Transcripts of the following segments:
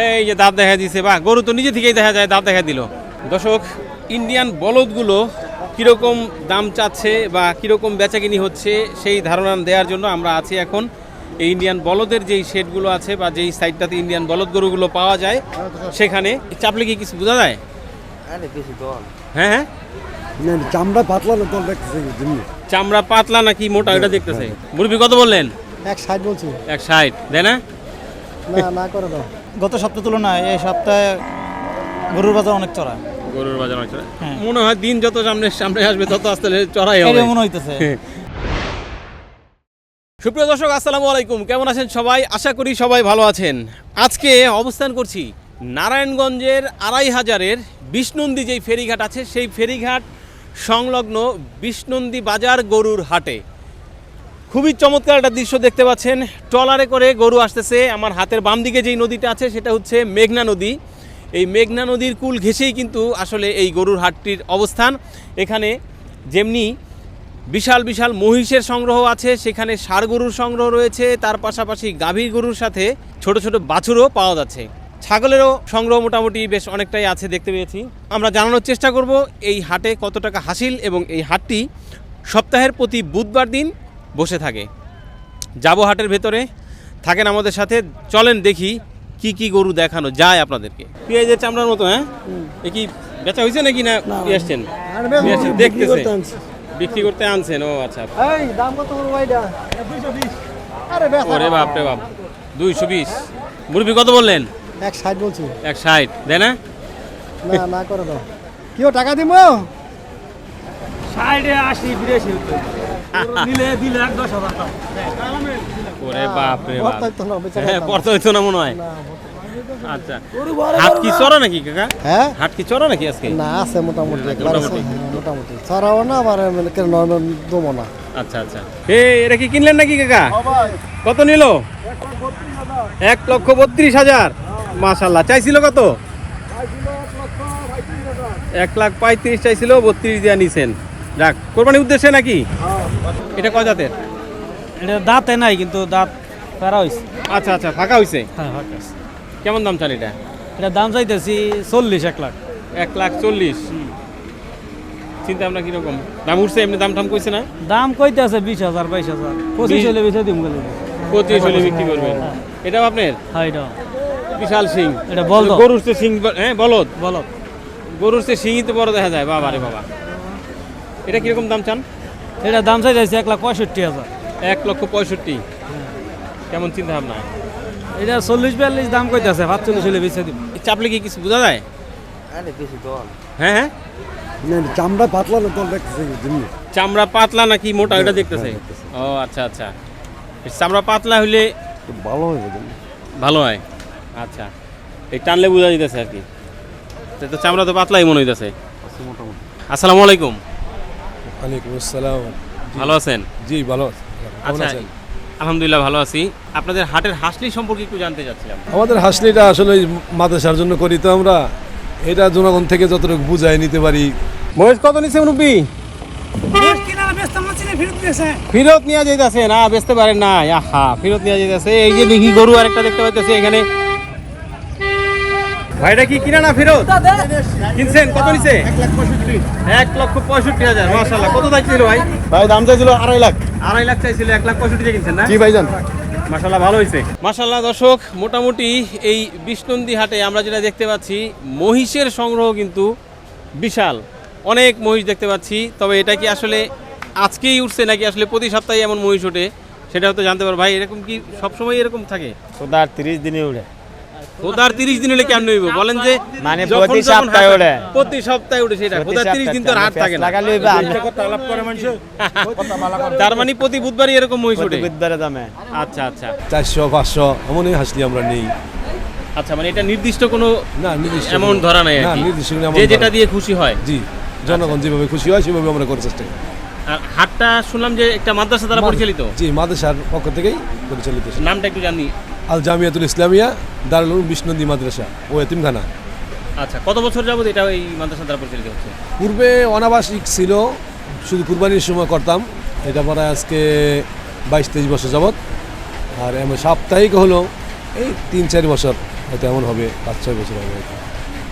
এই যে দাঁত দেখা দিছে বা গরু তো নিজে থেকেই দেখা যায় দাঁত দেখা দিল। দর্শক ইন্ডিয়ান বলদগুলো কীরকম দাম চাচ্ছে বা কীরকম বেচাকিনি হচ্ছে সেই ধারণা দেওয়ার জন্য আমরা আছি এখন। এই ইন্ডিয়ান বলদের যেই শেডগুলো আছে বা যেই সাইডটাতে ইন্ডিয়ান বলদ গরুগুলো পাওয়া যায় সেখানে চাপলে কি কিছু বোঝা যায়? হ্যাঁ হ্যাঁ। চামড়া পাতলা না দল দেখতেছে চামড়া পাতলা নাকি মোটা এটা দেখতেছে। মুরবি কত বললেন? এক সাইড বলছি। এক ষাট দেয় না? না না করে দাও। গত সপ্তাহ তুলনায় এই সপ্তাহে গরুর বাজার অনেক চড়া গরুর বাজার অনেক চড়া। হ্যাঁ। মনে হয় দিন যত সামনে সামনে আসবে তত আস্তে চড়াই হবে। মনে হইতেছে। সুপ্রিয় দর্শক আসসালামু আলাইকুম। কেমন আছেন সবাই? আশা করি সবাই ভালো আছেন। আজকে অবস্থান করছি নারায়ণগঞ্জের আড়াই হাজারের বিষ্ণুন্দি যেই ফেরিঘাট আছে সেই ফেরিঘাট সংলগ্ন বিষ্ণুন্দি বাজার গরুর হাটে। খুবই চমৎকার একটা দৃশ্য দেখতে পাচ্ছেন। ট্রলারে করে গরু আসতেছে। আমার হাতের বাম দিকে যেই নদীটা আছে, সেটা হচ্ছে মেঘনা নদী। এই মেঘনা নদীর কুল ঘেঁষেই কিন্তু আসলে এই গরুর হাটটির অবস্থান। এখানে যেমনি বিশাল বিশাল মহিষের সংগ্রহ আছে, সেখানে ষাড় গরুর সংগ্রহ রয়েছে। তার পাশাপাশি গাভীর গরুর সাথে ছোট ছোট বাছুরও পাওয়া যাচ্ছে। ছাগলেরও সংগ্রহ মোটামুটি বেশ অনেকটাই আছে দেখতে পেয়েছি। আমরা জানানোর চেষ্টা করব, এই হাটে কত টাকা হাসিল এবং এই হাটটি সপ্তাহের প্রতি বুধবার দিন বসে থাকে। যাব হাটের ভেতরে থাকেন আমাদের সাথে চলেন দেখি কি কি গরু দেখানো যায় আপনাদেরকে। পেঁয়াজের চামড়ার মতো হ্যাঁ? এ কি বেচা হয়েছে নাকি না আসছেন দেখতেছে। বিক্রি করতে আনছেন ও আচ্ছা। এই দাম কত বড় ভাইটা আরে বেশ ওরে বাপ রে বাপ দুইশো বিশ। মুরবি কত বললেন? এক সাইড বলছি। এক ষাট দেয় না? না করে দাও। কেউ টাকা দিব সাইডে আশি বিরাশি। ওরে বাপ। রে বাপ বর্তাই না, বেচারা হ্যাঁ দাম। হইতো না মনে হয়। আচ্ছা। হাট কি চড়া নাকি কাকা? হ্যাঁ? হাট কি চড়া নাকি আজকে? না আছে মোটামুটি মোটামুটি। হ্যাঁ, না আবার নর্মাল দমো না। আচ্ছা আচ্ছা। এ এটা কি কিনলেন নাকি কাকা? কত নিল? এক লক্ষ বত্রিশ হাজার। মাশাল্লাহ চাইছিল কত? এক লাখ পঁয়ত্রিশ চাইছিল বত্রিশ দিয়া নিছেন। যাক কোরবানির উদ্দেশ্যে নাকি? এটা কয় জাতের? এটা দাঁতে নাই কিন্তু দাঁত প্যারা হয়েছে আচ্ছা আচ্ছা ফাঁকা হয়েছে হ্যাঁ ফাঁকা আছে। কেমন দাম চাল এটা? এটা দাম চাইতেছি চল্লিশ এক লাখ। এক লাখ চল্লিশ। চিন্তা ভাবনা কীরকম? দাম উঠছে এমনি দাম টাম কইছে না? দাম কইতে আছে বিশ হাজার বাইশ হাজার। পঁচিশ হলে বেঁচে দিম গেলে পঁচিশ হলে বিক্রি করবেন। এটাও আপনার? হ্যাঁ এটা বিশাল সিং এটা বলদ। গরুর সিং হ্যাঁ বলদ? বলো গরুর সিংই তো বড় দেখা যায়। বাবা রে বাবা। এটা কীরকম দাম চান? এটা দাম চাইতেছি এক লাখ পঁয়ষট্টি হাজার। এক লক্ষ পঁয়ষট্টি। কেমন চিন্তা ভাবনা এটা চল্লিশ বিয়াল্লিশ দাম কইতেছে পাঁচচল্লিশ হলে বেঁচে দিব। চাপলে কি কিছু বোঝা যায়? আরে বেশি দল। হ্যাঁ হ্যাঁ। চামড়া পাতলা না দল দেখতেছে চামড়া পাতলা নাকি মোটা এটা দেখতেছে? ও আচ্ছা আচ্ছা। চামড়া পাতলা হইলে খুব ভালো যেমনি। ভালো হয়? আচ্ছা। এই টানলে বোঝা যেতেছে আর কি। তো চামড়া তো পাতলাই মনে হইতেছে। আসসালামু আলাইকুম। ওয়ালাইকুম আসসালাম। ভালো আছেন? জি ভালো। আচ্ছা আছেন? আলহামদুলিল্লাহ ভালো আছি। আপনাদের হাটের হাসলি সম্পর্কে একটু জানতে চাচ্ছিলাম। আমাদের হাসলিটা আসলে ওই মাদ্রাসার জন্য করি তো আমরা। এটা জনগণ থেকে যতটুকু বুঝাই নিতে পারি। মহেশ কত নিছে মুরব্বী? ফেরত নিয়ে যাইতেছে। না বেচতে পারেন না আহা ফেরত নিয়ে যাইতেছে। এই যে দেখি গরু আরেকটা দেখতে পাইতেছে। এখানে ভাইটা কি কিনা না ফেরত? কিনছেন? কত নিছে? এক লক্ষ পঁয়ষট্টি হাজার মাসাল্লাহ কত চাইছিল ভাই? ভাই দাম চাইছিল আড়াই লাখ। আড়াই লাখ চাইছিল এক লাখ পঁয়ষট্টি কিনছেন না? জি ভাইজান। মাশাল্লাহ ভালো হয়েছে। মাশাল্লাহ দর্শক মোটামুটি এই বিষ্ণন্দী হাটে আমরা যেটা দেখতে পাচ্ছি মহিষের সংগ্রহ কিন্তু বিশাল। অনেক মহিষ দেখতে পাচ্ছি তবে এটা কি আসলে আজকেই উঠছে নাকি আসলে প্রতি সপ্তাহে এমন মহিষ ওঠে সেটা হয়তো জানতে পারো ভাই এরকম কি সবসময় এরকম থাকে? খোদার তিরিশ দিনে উঠে। খোদার তিরিশ দিন হলে কেমন হইব? বলেন যে মানে প্রতি সপ্তাহে ওঠে। প্রতি সপ্তাহে উঠে সেটা। খোদার তিরিশ দিন তো আর হাট থাকে না। লাগালে হইবে আমরা তার মানে প্রতি বুধবারই এরকম বুধবারে দামে। আচ্ছা আচ্ছা। চারশো পাঁচশো এমনই হাসলি আমরা নেই। আচ্ছা মানে এটা নির্দিষ্ট কোনো না নির্দিষ্ট অ্যামাউন্ট ধরা নাই আর না কি। যে যেটা দিয়ে খুশি হয়। জি জনগণ যেভাবে খুশি হয় সেভাবে আমরা করার চেষ্টা করি। আর হাটটা শুনলাম যে একটা মাদ্রাসা দ্বারা পরিচালিত? জি মাদ্রাসার পক্ষ থেকেই পরিচালিত। নামটা একটু জানি। আল জামিয়াতুল ইসলামিয়া দারুল বিষ্ণন্দী মাদ্রাসা ও এতিমখানা। আচ্ছা কত বছর যাবত এটা এই মাদ্রাসা দ্বারা পরিচালিত হচ্ছে? পূর্বে অনাবাসিক ছিল শুধু কুরবানির সময় করতাম এটা পরে আজকে বাইশ তেইশ বছর যাবৎ। আর এমন সাপ্তাহিক হলো এই তিন চার বছর হয়তো এমন হবে পাঁচ ছয় বছর হবে।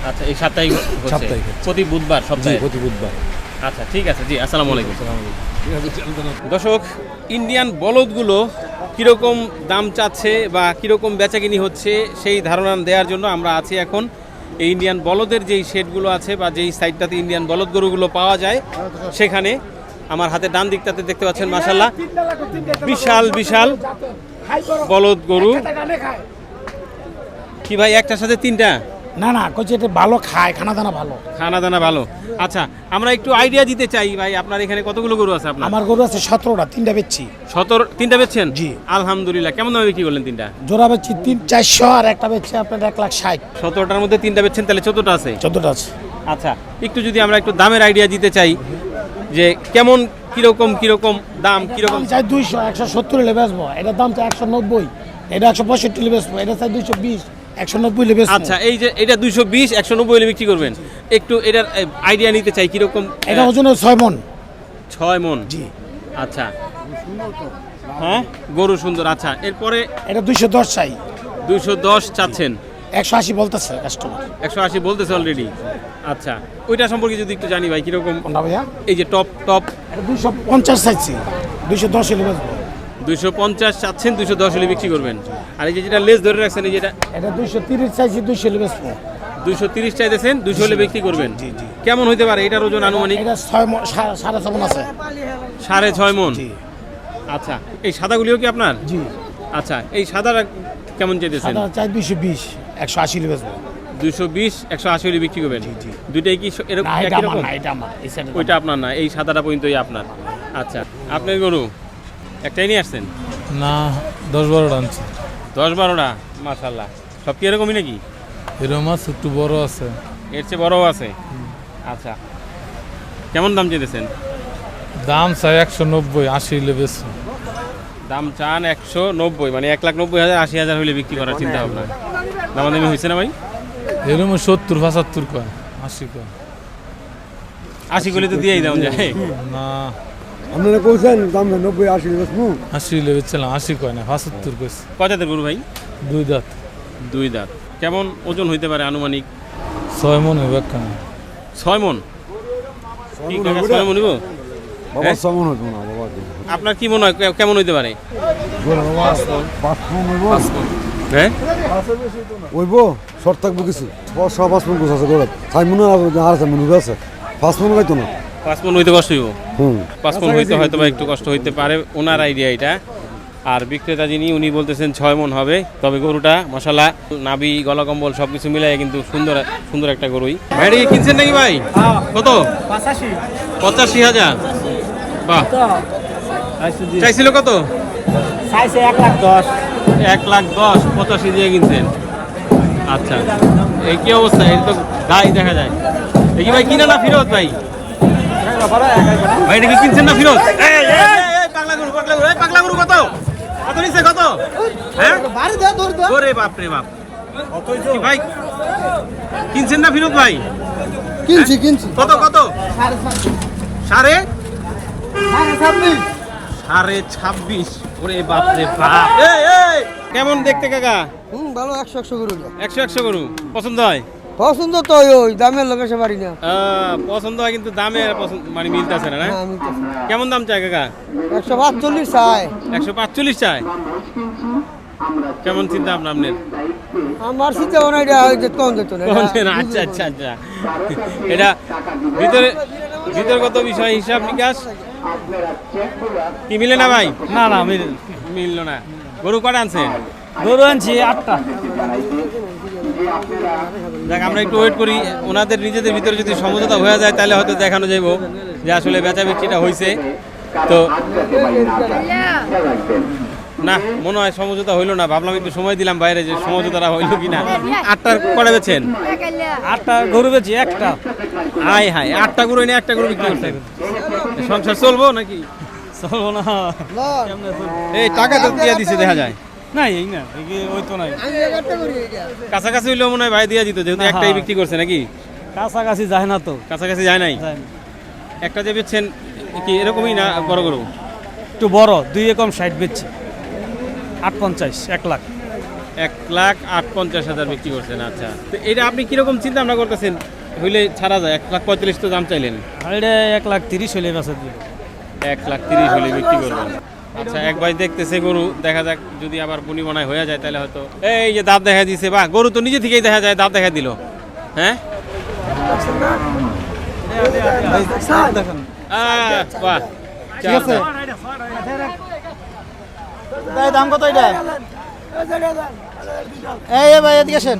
আচ্ছা এই সাপ্তাহিক সাপ্তাহিক। প্রতি বুধবার সপ্তাহে? প্রতি বুধবার। আচ্ছা ঠিক আছে জি আসসালামু আলাইকুম। দর্শক ইন্ডিয়ান বলদগুলো কীরকম দাম চাচ্ছে বা কীরকম বেচাকিনি হচ্ছে সেই ধারণা দেওয়ার জন্য আমরা আছি এখন। এই ইন্ডিয়ান বলদের যেই শেডগুলো আছে বা যেই সাইডটাতে ইন্ডিয়ান বলদ গরুগুলো পাওয়া যায় সেখানে আমার হাতে ডান দিকটাতে দেখতে পাচ্ছেন মাসাল্লাহ বিশাল বিশাল বলদ গরু। কি ভাই একটার সাথে তিনটা? না না কইছে এটা ভালো খায় খানা দানা ভালো। খানা দানা ভালো। আচ্ছা আমরা একটু আইডিয়া দিতে চাই ভাই আপনার এখানে কতগুলো গরু আছে আপনার? আমার গরু আছে সতেরোটা তিনটা বেচছি। সতেরো তিনটা বেচছেন? জি। আলহামদুলিল্লাহ কেমন দামে বিক্রি করলেন তিনটা? জোড়া বেচছি তিন চারশো আর একটা বেচছি আপনার এক লাখ ষাট। সতেরোটার মধ্যে তিনটা বেচছেন তাহলে চোদ্দটা আছে? চোদ্দটা আছে। আচ্ছা একটু যদি আমরা একটু দামের আইডিয়া দিতে চাই যে কেমন কীরকম কীরকম দাম কীরকম? দাম চাই দুইশো একশো সত্তর হলে বেচবো। এটার দাম চাই একশো নব্বই এটা একশো পঁয়ষট্টি হলে বেচবো এটা চাই দুইশো বিশ। একশো নব্বই হলে আচ্ছা এই যে এটা দুইশো বিশ একশো নব্বই হলে বিক্রি করবেন। একটু এটার আইডিয়া নিতে চাই কীরকম এটা আহ, ওজনে ছয় মন। ছয় মন? জি। আচ্ছা। হ্যাঁ? গরু সুন্দর আচ্ছা। এরপরে এটা দুইশো দশ চাই। দুইশো দশ চাচ্ছেন। একশো আশি বলতেছে কাস্টমার একশো আশি বলতেছে অলরেডি আচ্ছা। ওইটা সম্পর্কে যদি একটু জানি ভাই কীরকম? কোনটা ভাইয়া? এই যে টপ টপ এটা দুইশো পঞ্চাশ চাইছি। দুইশো দশ হলে বেচবো। দুইশো পঞ্চাশ চাচ্ছেন দুইশো দশ হলে বিক্রি করবেন। আর এই যে যেটা লেস ধরে রাখছেন এই যেটা এটা দুইশো তিরিশ চাইছি দুইশো হলে বেচবো। দুইশো তিরিশ চাইতেছেন দুইশো হলে বিক্রি করবেন। জি, জি। কেমন হইতে পারে? এটার ওজন আনুমানিক? এটা ছয় মন সাড়ে ছয় মন আছে। সাড়ে ছয় মন? আচ্ছা এই সাদাগুলিও কি আপনার? জি। আচ্ছা এই সাদাটা কেমন চাইতেছেন? চাই দুইশো বিশ একশো আশি হলে বেচবো। দুইশো বিশ একশো আশি হলে বিক্রি করবেন? জি, জি। দুইটাই কি এরকম ওইটা আপনার না এই সাদাটা পর্যন্তই আপনার। আচ্ছা আপনার গরু? একটাই নিয়ে আসছেন? না দশ বারোটা আনছি। দশ বারোটা? মাশাল্লাহ সব কি এরকমই নাকি? এরকম মাছ একটু বড় আছে। এর চেয়ে বড়ও আছে? আচ্ছা। কেমন দাম চেয়েছেন? দাম চাই একশো নব্বই আশি হলে বেশি। দাম চান একশো নব্বই মানে এক লাখ নব্বই হাজার আশি হাজার হলে বিক্রি করার চিন্তা ভাবনা। দামাদামি হয়েছে না ভাই? এরকম সত্তর পঁচাত্তর কয় আশি কয়। আশি করলে তো দিয়েই দাম যায়। না। আপনারা কইছেন দাম নব্বই আশি বেচবো আশি হলে বেচছিলাম আশি কয় না পঁচাত্তর কইছে কয়টাতে গরু ভাই দুই দাঁত দুই দাঁত কেমন ওজন হইতে পারে আনুমানিক ছয় মনে হবে একখানে ছয় মন কি কাকা, ছয় মন হইব? বাবা হ্যাঁ? সমন হইব না বাবা আপনার কি মনে হয় কে- কেমন হইতে পারে পাঁচ ফোন হইব হ্যাঁ হইব শর্ট থাকব কিছু সব পাঁচ ফোন গোছ আছে গোড়া চাই মনে আর আছে মনে আছে পাঁচ ফোন হইতো না পাঁচ মন হইতে কষ্ট হইব। হুম। পাঁচ মন হইতে হয়তো বা একটু কষ্ট হইতে পারে ওনার আইডিয়া এটা। আর বিক্রেতা যিনি উনি বলতেছেন ছয় মন হবে। তবে গরুটা মশলা নাবি গলা কম্বল সব কিছু মিলাই কিন্তু সুন্দর সুন্দর একটা গরুই। ভাইটা কি কিনছেন নাকি ভাই? কত? পঁচাশি। হাজার। বাহ। চাইছিল কত? চাইছে এক লাখ দশ। এক লাখ দশ পঁচাশি দিয়ে কিনছেন। আচ্ছা। এই কি অবস্থা? এই তো গাই দেখা যায়। এই কি ভাই কিনা না ফিরত ভাই? ভাই এটা কি কিনছেন না ফিরত এই, এই, এই, এই, পাগলা গরু পাগলা গরু পাগলা গরু কত? কত নিচ্ছে কত? হ্যাঁ? ওরে বাপ রে বাপ। ভাই কিনছেন না ভাই? কিনছি কিনছি। কত কত? সাড়ে? সাড়ে ছাব্বিশ। ওরে বাপ রে বাপ। এই, এই, কেমন দেখতে কাকা? হুম ভালো একশো একশো গরু। একশো একশো গরু। পছন্দ হয়? পছন্দ তো ওই দামের লোক এসে পারি না। পছন্দ হয় কিন্তু দামে পছন্দ মানে মিলতেছে না না? হ্যাঁ, তো কেমন দাম চাই কাকা? একশো পাঁচচল্লিশ চাই। একশো পাঁচচল্লিশ চাই? কেমন চিন্তা আপনার আপনার? আমার চিন্তা ভাবনা এটা ওই যে কম যেত না? আচ্ছা আচ্ছা আচ্ছা। এটা ভিতরে ভিতরগত বিষয় হিসাব নিকাশ? কি মিলে না ভাই? না না আমি মিললো না। গরু কটা আনছে গরু আনছি আটটা। দেখ আমরা একটু ওয়েট করি। ওনাদের নিজেদের ভিতরে যদি সমঝোতা হয়ে যায় তাহলে হয়তো দেখানো যাইব যে আসলে বেচা বিক্রিটা হয়েছে তো না মনে হয় সমঝোতা হইল না। ভাবলাম একটু সময় দিলাম বাইরে যে সমঝোতাটা হইল কি না আটটার কটা বেছেন আটটা গরু বেচি একটা? হাই হাই আটটা গরু এনে একটা গরু বিক্রি করছেন সংসার চলবো নাকি? চলবো না। এই টাকা তো দিয়ে দিছে দেখা যায়। না এই না ওই তো নাই। কাছাকাছি হইলেও মনে হয় ভাই দিয়ে দিত যেহেতু একটাই বিক্রি করছে নাকি? কাছাকাছি যায় না তো। কাছাকাছি যায় নাই? একটা যে বেচছেন কি এরকমই না বড় গরু? একটু বড় দুই একম ষাট বেচছি। আট পঞ্চাশ এক লাখ। এক লাখ আট পঞ্চাশ হাজার বিক্রি করছেন আচ্ছা। তো এটা আপনি কীরকম চিন্তা ভাবনা করতেছেন? হইলে ছাড়া যায় এক লাখ পঁয়তাল্লিশ তো দাম চাইলেন। আর এটা এক লাখ তিরিশ হলে বেচা এক লাখ তিরিশ হলে বিক্রি করবেন। আচ্ছা এক ভাই দেখতেছে গরু দেখা যাক যদি আবার বুনি বনায় হয়ে যায় তাহলে হয়তো। এই যে দাঁত দেখা দিছে বা গরু তো নিজে থেকেই দেখা যায় দাঁত দেখা দিল। হ্যাঁ? দেখেন আহ, বাহ ঠিক আছে। দাম কত এটা? এই এই ভাই এদিকে আসেন।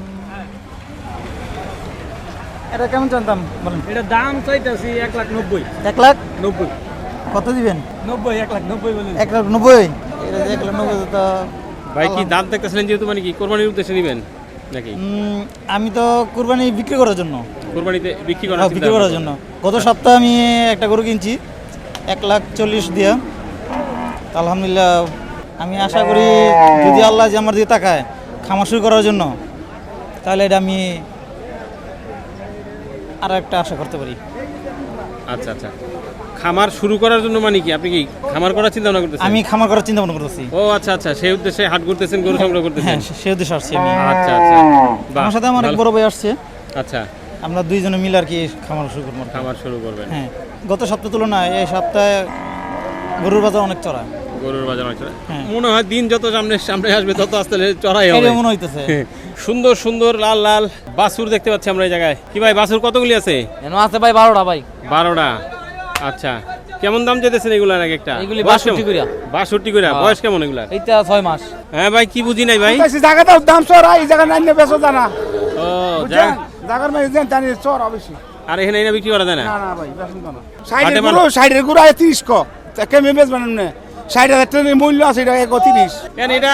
এটা কেমন জানতাম বলেন। এটা দাম চাইতেছি এক লাখ নব্বই। এক লাখ? নব্বই। কত দিবেন? নব্বই এক লাখ নব্বই বলে এক লাখ নব্বই? এক লাখ নব্বই তো ভাই কি দাঁত দেখতেছিলেন যেহেতু মানে কি কোরবানির উদ্দেশ্যে নেবেন নাকি? আমি তো কুরবানি বিক্রি করার জন্য। কোরবানিতে বিক্রি করার হ্যাঁ, বিক্রি করার জন্য। গত সপ্তাহে আমি একটা গরু কিনছি এক লাখ চল্লিশ দিয়া। তো আলহামদুলিল্লাহ আমি আশা করি যদি আল্লাহ যে আমার দিকে তাকায় খামার শুরু করার জন্য তাহলে এটা আমি আর একটা আশা করতে পারি। আচ্ছা আচ্ছা। খামার শুরু করার জন্য মানে কি? আপনি কি খামার করার চিন্তা ভাবনা করতেছেন? আমি খামার করার চিন্তা ভাবনা করতেছি। ও আচ্ছা আচ্ছা। সেই উদ্দেশ্যে হাট করতেছেন গরু সংগ্রহ করতেছেন? হ্যাঁ সে- সে উদ্দেশ্যে আসছি আমি। আচ্ছা আচ্ছা। বাহ, আমার সাথে আমার এক ভালো। বড় ভাই আসছে। আচ্ছা। আমরা দুইজনে মিলে আর কি খামার শুরু করব। আর কি। খামার শুরু করবেন। হ্যাঁ গত সপ্তাহ তুলনায় এই সপ্তাহে গরুর বাজার অনেক চড়া। গরুর বাজার অনেক চড়া। হ্যাঁ। মনে হয় দিন যত সামনে সামনে আসবে তত আস্তে আস্তে চড়াই হবে। এটা মনে হইতেছে সুন্দর সুন্দর লাল লাল। বাছুর দেখতে পাচ্ছি আমরা এই জায়গায়। কি ভাই বাছুর কতগুলি আছে? এন আছে ভাই বারোটা ভাই। বারোটা। আচ্ছা। কেমন দাম যেতেছেন এগুলার এক একটা? এগুলি বয়স 62 কেমন? কইরা। 62 কইরা। বয়স কেমন এগুলা এইটা ছয় মাস। হ্যাঁ ভাই কি বুঝি নাই ভাই? জায়গাটা দাম সর এই জায়গা নাই বেচো জানা। ও জায়গার মেয়ে জানি সর অবশ্যই আর এখানে এনে বিক্রি করা যায় না? না না ভাই বেচো না। সাইডের গুরু সাইডের গুরু আছে তিরিশ ক। তা কেমন বেচবেন আপনি ষাট হাজার টাকার মূল্য আছে এটা এক তিরিশ। কেন এটা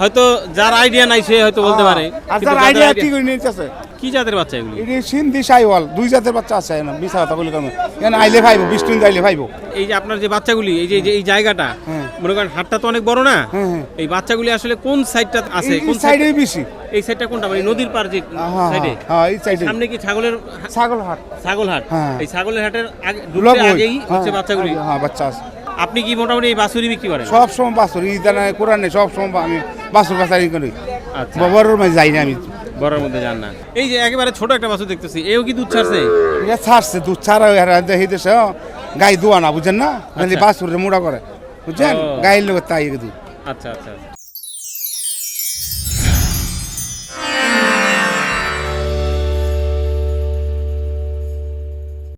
হয়তো যার আইডিয়া নাই সে হয়তো বলতে পারে। আর যার আইডিয়া কি করে নিতেছে কি জাতের বাচ্চা এগুলি? এটি সিন্ধি সাইওয়াল দুই জাতের বাচ্চা আছে না বিশ কথা বলে কেন? কেন আইলে ভাইবো বিশ টুন আইলে ভাইবো। এই যে আপনার যে বাচ্চাগুলি এই যে এই জায়গাটা হ্যাঁ। মনে করেন হাটটা তো অনেক বড় না? হ্যাঁ, হ্যাঁ। এই বাচ্চাগুলি আসলে কোন সাইডটা আছে? কোন সাইডে সাইডে বেশি। এই সাইডটা কোনটা? মানে নদীর পার যে হ্যাঁ সাইডে হ্যাঁ এই সাইডে সামনে কি ছাগলের ছাগল হাট। ছাগল হাট? হ্যাঁ। এই ছাগলের হাটের আগে আগেই হচ্ছে বাচ্চাগুলি। হ্যাঁ বাচ্চা আছে। আপনি কি মোটামুটি এই বাছুরি বিক্রি করেন? সব সময় বাছুর ইদানা কোরআন নেই সব সময় আমি বাসুর বাসারি করি। আচ্ছা। বড়োর মাঝে যাই না আমি। বড়ের মধ্যে যান না। এই যে একেবারে ছোট একটা বাছুর দেখতেছি এও কি দুধ ছাড়ছে? এটা ছাড়ছে দুধ ছাড়া দেখি দেশে গাই দোয়া না বুঝেন না? আচ্ছা। বাসুরে মোড়া করে বুঝছেন? গায়ের লোক তাই দুধ। আচ্ছা আচ্ছা।